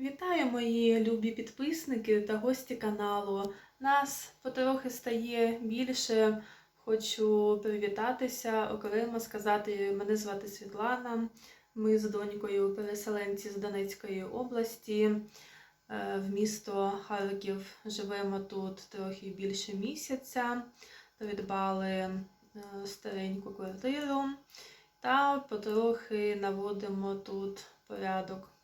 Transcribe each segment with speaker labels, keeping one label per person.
Speaker 1: Вітаю мої любі підписники та гості каналу. Нас потрохи стає більше. Хочу привітатися, окремо сказати, мене звати Світлана. Ми з донькою переселенці з Донецької області. Е, В місто Харків живемо тут трохи більше місяця. Придбали е, стареньку квартиру та потрохи наводимо тут порядок.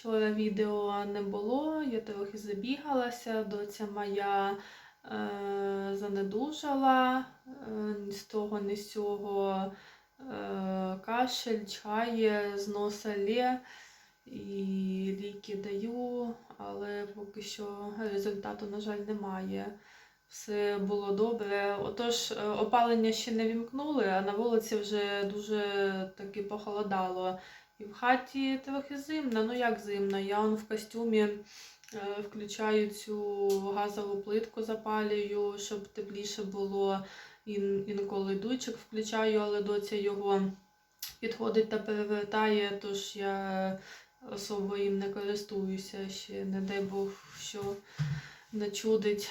Speaker 1: Вчора відео не було, я трохи забігалася, доця моя е, занедужала, е, ні з того, ні з цього е, кашель, чає, з носа лє, і ліки даю, але поки що результату, на жаль, немає. Все було добре. Отож, е, опалення ще не вімкнули, а на вулиці вже дуже таки похолодало. І в хаті трохи зимно. Ну як зимно? Я он в костюмі е, включаю цю газову плитку, запалюю, щоб тепліше було. Ін, інколи дуйчик включаю, але доця його підходить та перевертає, тож я особо їм не користуюся ще, не дай Бог, що начудить.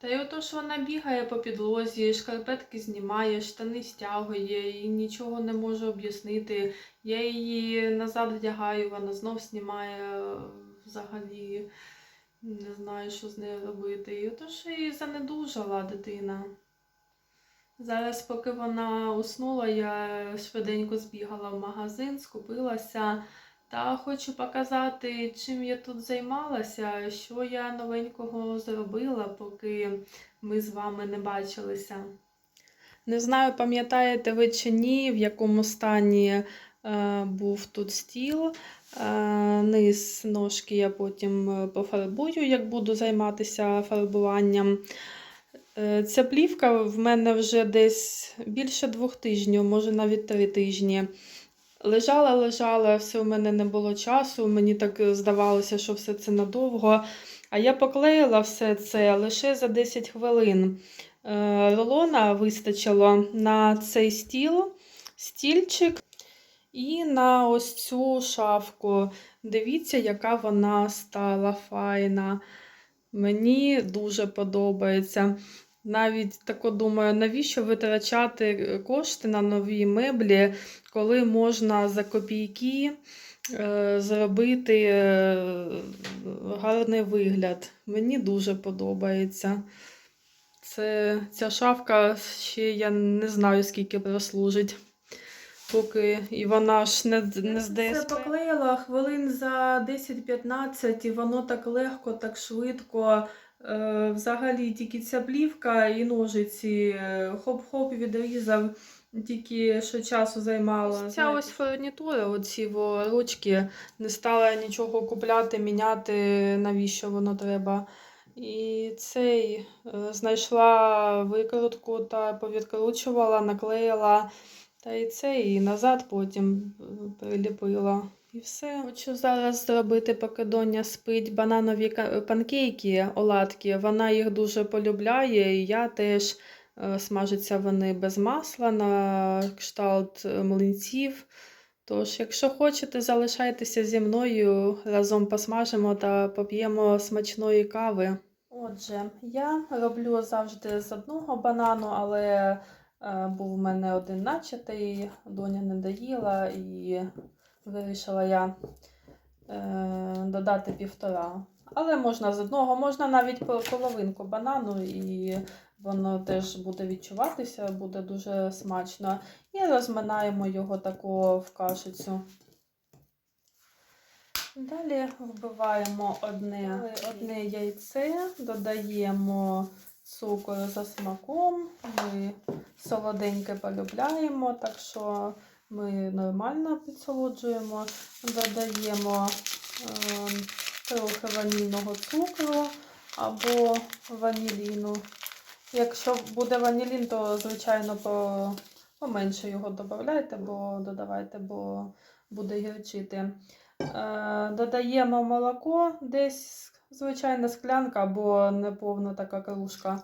Speaker 1: Та й отож вона бігає по підлозі, шкарпетки знімає, штани стягує і нічого не можу об'яснити. Я її назад вдягаю, вона знов знімає взагалі. Не знаю, що з нею робити. І отож і занедужала дитина. Зараз, поки вона уснула, я швиденько збігала в магазин, скупилася та хочу показати, чим я тут займалася, що я новенького зробила, поки ми з вами не бачилися. Не знаю, пам'ятаєте ви чи ні, в якому стані е, був тут стіл. Е, низ ножки я потім е, пофарбую, як буду займатися фарбуванням. Е, Ця плівка в мене вже десь більше двох тижнів, може навіть три тижні. Лежала, лежала, все у мене не було часу. Мені так здавалося, що все це надовго. А я поклеїла все це лише за 10 хвилин. Е, Рулона вистачило на цей стіл, стільчик і на ось цю шафку. Дивіться, яка вона стала файна. Мені дуже подобається. Навіть тако думаю, навіщо витрачати кошти на нові меблі, коли можна за копійки е, зробити е, гарний вигляд. Мені дуже подобається. Це, ця шафка ще я не знаю, скільки прослужить. Поки і вона ж не, не з Це поклеїла хвилин за 10-15, і воно так легко, так швидко. Е, Взагалі тільки ця плівка і ножиці е, хоп-хоп відрізав, тільки що часу займало. Ця ось фурнітура, оці ручки, не стала нічого купляти, міняти, навіщо воно треба. І цей е, знайшла викрутку та повідкручувала, наклеїла. Та і це, і назад потім приліпила. І все. Хочу зараз зробити, поки доня спить бананові панкейки, оладки. Вона їх дуже полюбляє, і я теж е, смажаться вони без масла на кшталт е, млинців. Тож, якщо хочете, залишайтеся зі мною, разом посмажимо та поп'ємо смачної кави. Отже, я роблю завжди з одного банану, але е, був в мене один начатий, доня не доїла і вирішила я е, додати півтора. Але можна з одного, можна навіть по- половинку банану, і воно теж буде відчуватися, буде дуже смачно. І розминаємо його тако в кашицю. Далі вбиваємо одне, одне яйце, додаємо цукор за смаком. Ми солоденьке полюбляємо, так що ми нормально підсолоджуємо. Додаємо е, трохи ванільного цукру або ваніліну. Якщо буде ванілін, то, звичайно, поменше його додавайте, бо додавайте, бо буде гірчити. Е, додаємо молоко, десь звичайна склянка або неповна така кружка.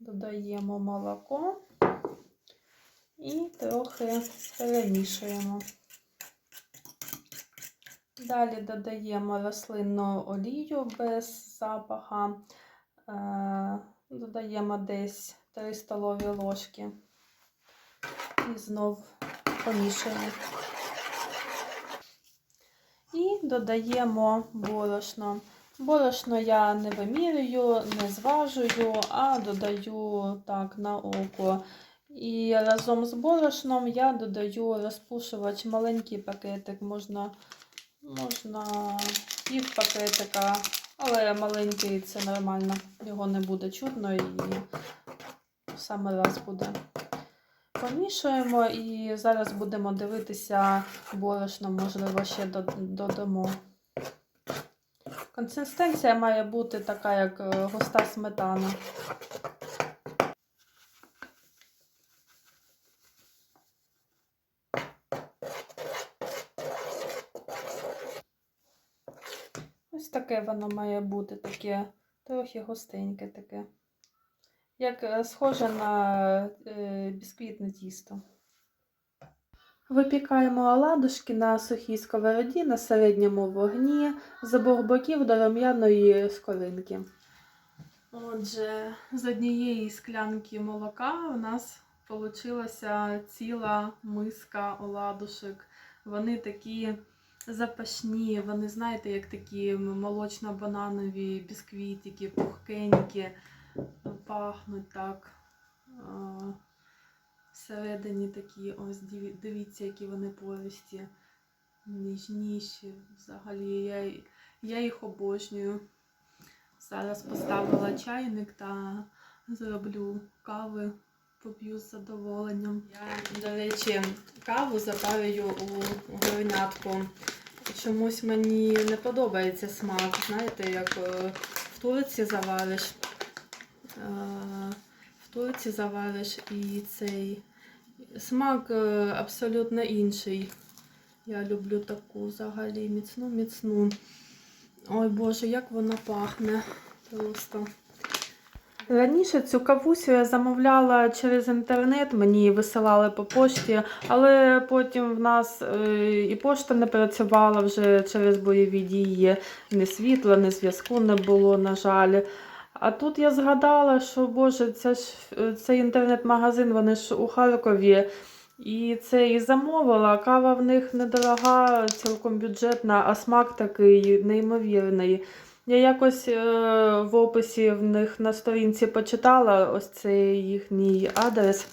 Speaker 1: Додаємо молоко і трохи перемішуємо. Далі додаємо рослинну олію без запаха. Е, Додаємо десь 3 столові ложки. І знов помішуємо. І додаємо борошно. Борошно я не вимірюю, не зважую, а додаю так на око. І разом з борошном я додаю розпушувач, маленький пакетик, можна, можна пів пакетика, але маленький це нормально, його не буде чутно і в самий раз буде. Помішуємо і зараз будемо дивитися борошно, можливо, ще до- додамо. Консистенція має бути така, як густа сметана. Ось таке воно має бути, таке трохи густеньке таке. Як е, схоже на е, бісквітне тісто. Випікаємо оладушки на сухій сковороді на середньому вогні з обох боків до рум'яної скоринки. Отже, з однієї склянки молока у нас вийшла ціла миска оладушок. Вони такі запашні, вони, знаєте, як такі молочно-бананові бісквітики, пухкенькі, пахнуть так. Всередині такі, ось дивіться, які вони пористі, ніжніші. Взагалі, я, я їх обожнюю. Зараз поставила чайник та зроблю кави, поп'ю з задоволенням. Я, до речі, каву запарюю у горнятку. Чомусь мені не подобається смак. Знаєте, як е, в Турці завариш. Е, В Турці завариш і цей смак е, абсолютно інший. Я люблю таку взагалі міцну, міцну. Ой Боже, як вона пахне просто. Раніше цю кавусю я замовляла через інтернет, мені висилали по пошті, але потім в нас е, і пошта не працювала вже через бойові дії, ні світла, ні зв'язку не було, на жаль. А тут я згадала, що Боже, це ж е, цей інтернет-магазин, вони ж у Харкові. І це і замовила. Кава в них недорога, цілком бюджетна, а смак такий неймовірний. Я якось е, в описі в них на сторінці почитала ось цей їхній адрес.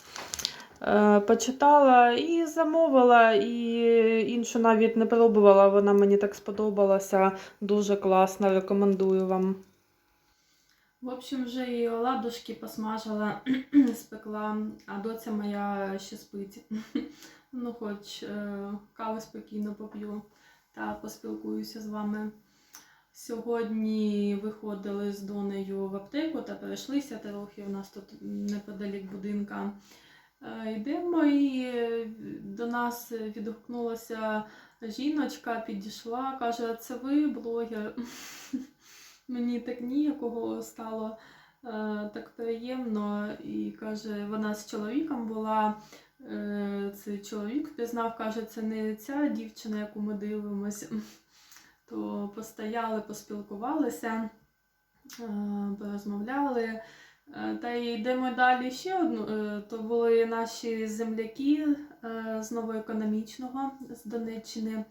Speaker 1: Е, почитала і замовила, і іншу навіть не пробувала. Вона мені так сподобалася. Дуже класно, рекомендую вам. В общем, вже і оладушки посмажила, спекла, а доця моя ще спить. Ну, хоч е, кави спокійно поп'ю та поспілкуюся з вами. Сьогодні виходили з донею в аптеку та перейшлися трохи. У нас тут неподалік будинка. Е, Йдемо і до нас відгукнулася жіночка, підійшла, каже, це ви блогер. Мені так ніякого стало е, так приємно. І каже, вона з чоловіком була. Е, цей чоловік впізнав, каже, це не ця дівчина, яку ми дивимося. То постояли, поспілкувалися, е, порозмовляли. Е, Та й йдемо далі ще одну. е, То були наші земляки з новоекономічного з Донеччини.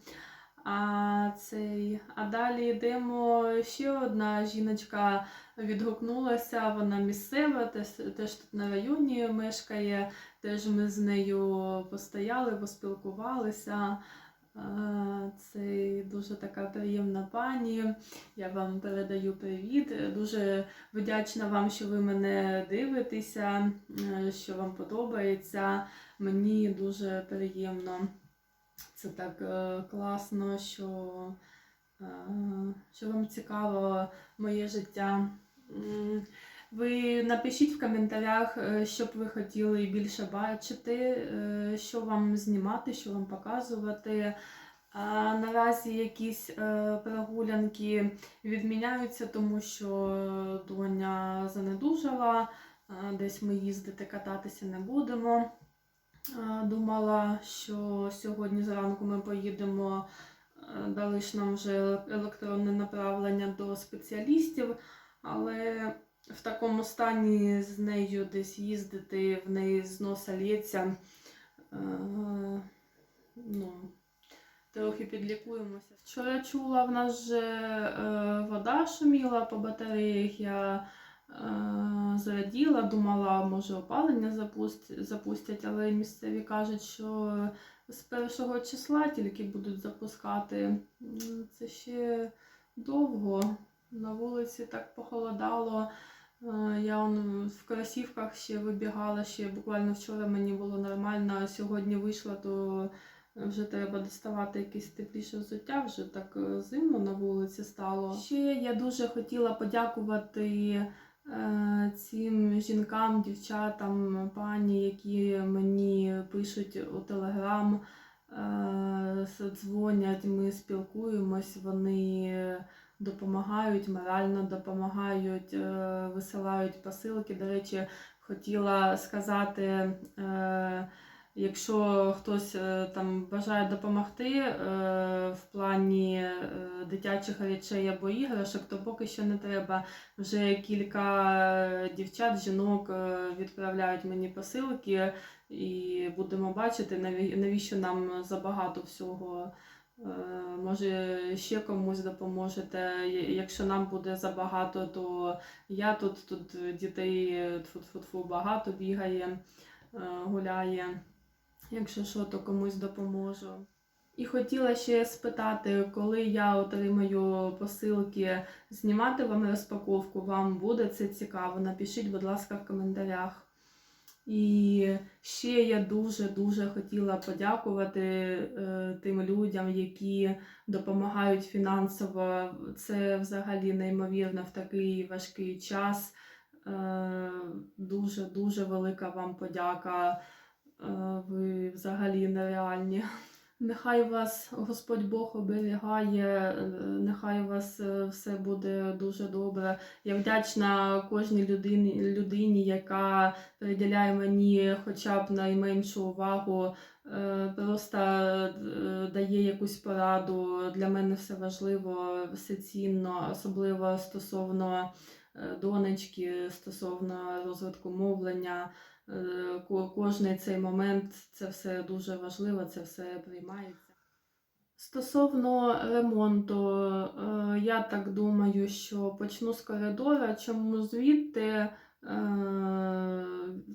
Speaker 1: А, цей, а далі йдемо ще одна жіночка відгукнулася, вона місцева, теж, теж тут на районі мешкає. Теж ми з нею постояли, поспілкувалися. Це дуже така приємна пані. Я вам передаю привіт. Дуже вдячна вам, що ви мене дивитеся, е, що вам подобається. Мені дуже приємно. Це так е, класно, що, е, що вам цікаво моє життя. Ви напишіть в коментарях, е, що б ви хотіли більше бачити, е, що вам знімати, що вам показувати. Наразі якісь е, прогулянки відміняються, тому що доня занедужала, десь ми їздити кататися не будемо. Думала, що сьогодні зранку ми поїдемо Дали ж нам вже електронне направлення до спеціалістів, але в такому стані з нею десь їздити, в неї з носа лється. Е, Ну, трохи підлікуємося. Вчора чула, в нас же е, вода шуміла по батареях. Я е, зраділа, думала, може опалення запуст, запустять, але місцеві кажуть, що з першого числа тільки будуть запускати. Це ще довго. На вулиці так похолодало. Я он в кросівках ще вибігала, ще буквально вчора мені було нормально, а сьогодні вийшла, то вже треба доставати якесь тепліше взуття, вже так е, зимно на вулиці стало. Ще я дуже хотіла подякувати е, цим жінкам, дівчатам, пані, які мені пишуть у телеграм, е, дзвонять, ми спілкуємось, вони допомагають, морально допомагають, е, висилають посилки. До речі, хотіла сказати. е, Якщо хтось е, там бажає допомогти в плані дитячих речей або іграшок, то поки що не треба. Вже кілька дівчат, жінок відправляють мені посилки, і будемо бачити, навіщо нам забагато всього. Е, Може, ще комусь допоможете. Якщо нам буде забагато, то я тут, тут дітей тфу-тфу-тфу багато бігає, е, гуляє. Якщо що, то комусь допоможу. І хотіла ще спитати, коли я отримаю посилки, знімати вам розпаковку, вам буде це цікаво. Напишіть, будь ласка, в коментарях. І ще я дуже-дуже хотіла подякувати е, тим людям, які допомагають фінансово. Це взагалі неймовірно в такий важкий час. Е, Дуже-дуже велика вам подяка. Е, Ви взагалі нереальні. Нехай вас Господь Бог оберігає, е, нехай вас е, все буде дуже добре. Я вдячна кожній людині, людині, яка приділяє мені хоча б найменшу увагу, е, просто дає якусь пораду. Для мене все важливо, все цінно, особливо стосовно донечки, стосовно розвитку мовлення. Е, ко- Кожний цей момент це все дуже важливо, це все приймається. Стосовно ремонту, е, я так думаю, що почну з коридора. Чому звідти е,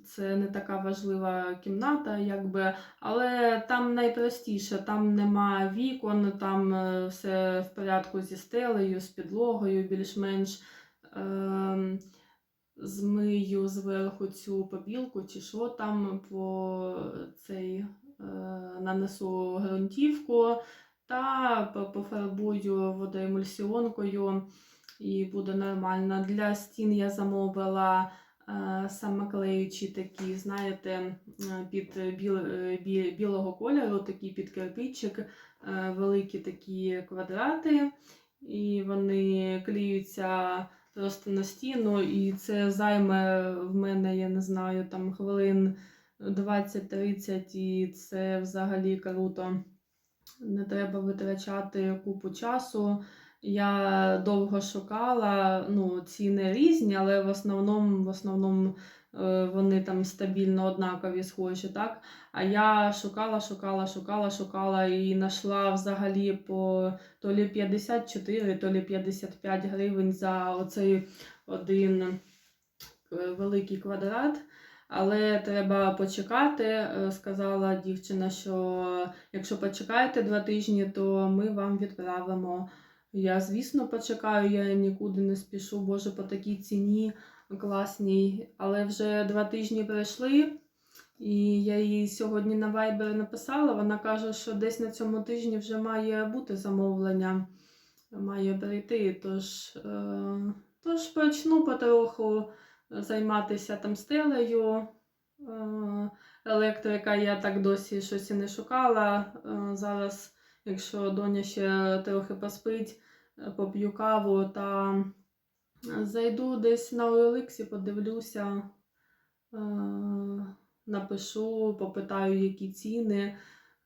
Speaker 1: це не така важлива кімната, якби, але там найпростіше, там нема вікон, там все в порядку зі стелею, з підлогою, більш-менш. Змию зверху цю побілку, чи що там по цей е, нанесу ґрунтівку та по- пофарбую водоемульсіонкою і буде нормально. Для стін я замовила е, самоклеючі такі, знаєте, під біл, е, бі- білого кольору, такі під кирпичик, великі такі квадрати, і вони клеються просто на стіну, і це займе в мене, я не знаю, там хвилин 20-30, і це взагалі круто. Не треба витрачати купу часу. Я довго шукала, ну, ціни різні, але в основному, в основному вони там стабільно однакові схожі, так? А я шукала, шукала, шукала, шукала і знайшла взагалі по то лі 54, то лі 55 гривень за оцей один е, великий квадрат. Але треба почекати. Е, Сказала дівчина, що якщо почекаєте два тижні, то ми вам відправимо. Я, звісно, почекаю, я нікуди не спішу, боже, по такій ціні класній. Але вже два тижні пройшли, і я їй сьогодні на Viber написала. Вона каже, що десь на цьому тижні вже має бути замовлення, має прийти. Тож, е, тож почну потроху займатися там стелею. Е, Електрика я так досі щось і не шукала. Е, Зараз, якщо доня ще трохи поспить, поп'ю каву та зайду десь на OLX, подивлюся, е, напишу, попитаю, які ціни.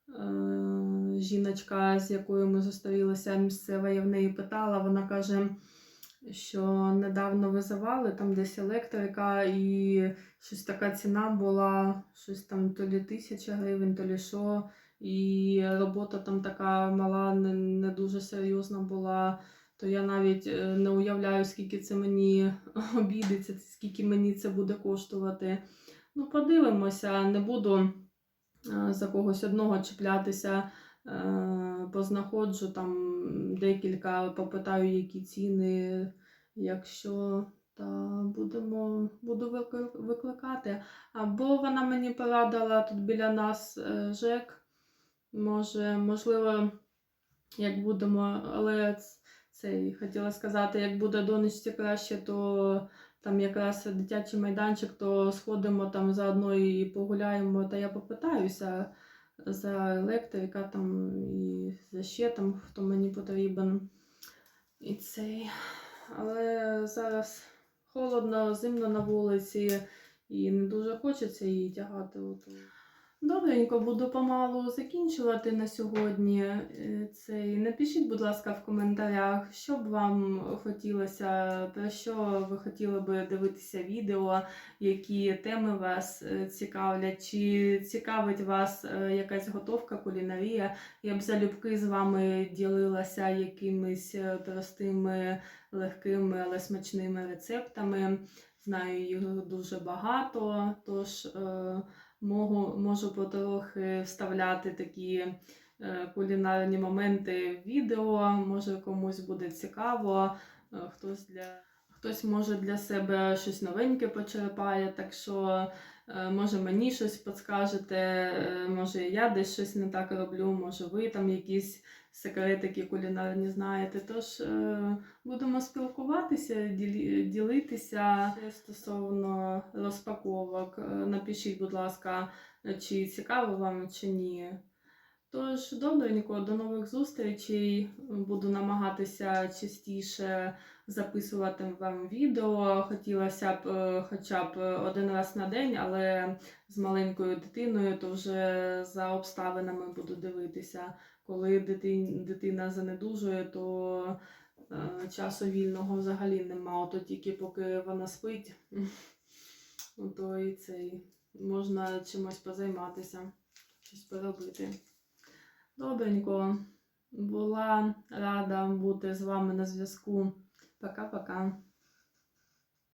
Speaker 1: е, жіночка, з якою ми зустрілися, місцева, я в неї питала, вона каже, що недавно визивали там десь електрика, і щось така ціна була, щось там то лі тисяча гривень, то лі що. І робота там така мала, не, не дуже серйозна була. То я навіть е, не уявляю, скільки це мені обійдеться, скільки мені це буде коштувати. Ну, подивимося, не буду е, за когось одного чіплятися. Е, Познаходжу там декілька, попитаю, які ціни, якщо та будемо, буду викликати. Або вона мені порадила тут біля нас ЖЕК. Може, можливо, як будемо, але цей хотіла сказати, як буде донечці краще, то там якраз дитячий майданчик, то сходимо там заодно і погуляємо. Та я попитаюся за електрика там і за ще там, хто мені потрібен. І цей. Але зараз холодно, зимно на вулиці, і не дуже хочеться її тягати. Добренько, буду помалу закінчувати на сьогодні. Е, Цей. Напишіть, будь ласка, в коментарях, що б вам хотілося, про що ви хотіли би дивитися відео, які теми вас е, цікавлять, чи цікавить вас е, якась готовка, кулінарія. Я б залюбки з вами ділилася якимись простими, легкими, але смачними рецептами. Знаю їх дуже багато, тож можу, можу потрохи вставляти такі е, кулінарні моменти в відео. Може комусь буде цікаво, е, хтось для. Хтось може для себе щось новеньке почерпає, так що може мені щось підскажете, е, може я десь щось не так роблю, може ви там якісь секретики кулінарні знаєте. Тож е, будемо спілкуватися, ділитися стосовно розпаковок. Е, Напишіть, будь ласка, чи цікаво вам, чи ні. Тож, добренько, до нових зустрічей. Буду намагатися частіше записувати вам відео. Хотілося б е, хоча б один раз на день, але з маленькою дитиною, то вже за обставинами буду дивитися. Коли дитина занедужує, то е, часу вільного взагалі нема. Ото тільки поки вона спить, то і цей можна чимось позайматися, щось поробити. Добренько. Була рада бути з вами на зв'язку. Пока-пока.